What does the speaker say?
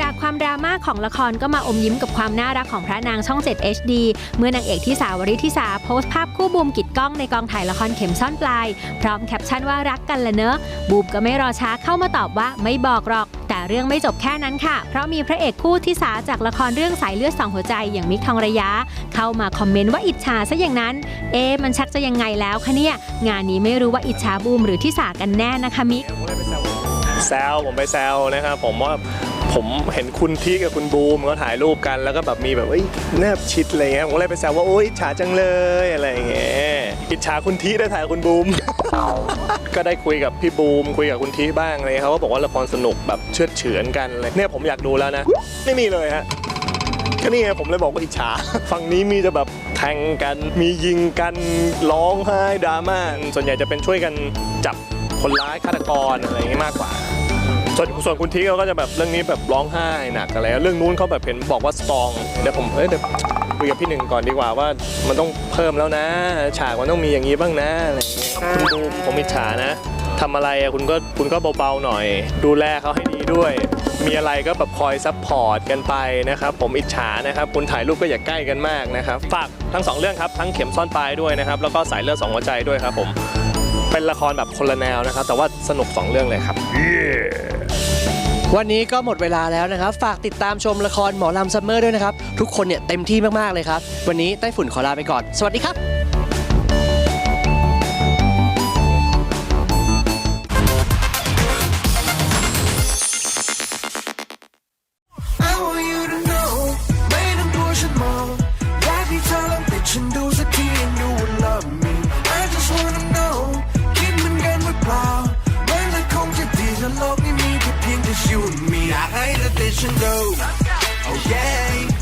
จากความดราม่าของละครก็มาอมยิ้มกับความน่ารักของพระนางช่อง 7 HD เมื่อนางเอกที่สาวริธิสาโพสต์ภาพคู่บูมกิดกล้องในกองถ่ายละครเข็มซ่อนปลาย พร้อมแคปชั่นว่ารักกันละเนอะบูมก็ไม่รอช้าเข้ามาตอบว่าไม่บอกหรอก แต่เรื่องไม่จบแค่นั้นค่ะ เพราะมีพระเอกคู่ที่สาจากละครเรื่องสายเลือดสองหัวใจอย่างมิกทองระยะ เข้ามาคอมเมนต์ว่าอิจฉาซะอย่างนั้น เอ๊มันชักจะยังไงแล้วคะเนี่ยงานนี้ไม่รู้ว่าอิจฉาบูมหรือที่สากันแน่นะคะมิกแซวผมไปแซวนะครับผมว่า ผมเห็นคุณทีกับคุณบูมเขาถ่ายรูปกันแล้วก็แบบมีแบบเอ้ยแนบชิดอะไรเงี้ยผมก็เลยไปแซวว่าโอ๊ยอิจฉาจังเลยอะไรอย่างเงี้ยอิจฉาคุณทีได้ถ่ายกับคุณบูม ก็ได้คุยกับพี่บูม คุยกับคุณทีบ้างอะไรเขาก็บอกว่าละครสนุกแบบเชื่อดเฉือนกันเลยเนี่ยผมอยากดูแล้วนะ ไม่มีเลยฮะก็นี่ไงผมเลยบอกว่าอิจฉา ฝั่งนี้มีจะแบบแทงกันมียิงกันร้องไห้ดราม่าส่วนใหญ่จะเป็นช่วยกันจับคนร้ายฆาตกรอะไรอย่างเงี้ยมากกว่า ส่วนส่วนคุณทีเขาก็จะแบบเรื่องนี้แบบร้องไห้หนักอะไรเรื่องนู้นเขาแบบเห็นบอกว่าสตรองเดี๋ยวผมเอ้ยเดี๋ยวคุยกับพี่หนึ่งก่อนดีกว่าว่ามันต้องเพิ่มแล้วนะ ฉากมันต้องมีอย่างนี้บ้างนะอะไรอย่างเงี้ยคุณดูผมอิจฉานะทำอะไรอะคุณก็คุณก็เบาๆหน่อย ดูแลเขาให้ดีด้วย มีอะไรก็แบบคอยซัพพอร์ตกันไปนะครับ ผมอิจฉานะครับ คุณถ่ายรูปก็อย่าใกล้กันมากนะครับ ฝากทั้งสองเรื่องครับ ทั้งเข็มซ่อนปลายด้วยนะครับ แล้วก็สายเลือดสองหัวใจด้วยครับผม เป็นละครแบบคนละแนวนะครับ แต่ว่าสนุกสองเรื่องเลยครับ วันนี้ก็หมดเวลาแล้วนะครับ ฝากติดตามชมละครหมอลำซัมเมอร์ด้วยนะครับ ทุกคนเนี่ยเต็มที่มาก ๆ เลยครับ วันนี้ไต้ฝุ่นขอลาไปก่อน สวัสดีครับ I pay the vision though. Oh, okay.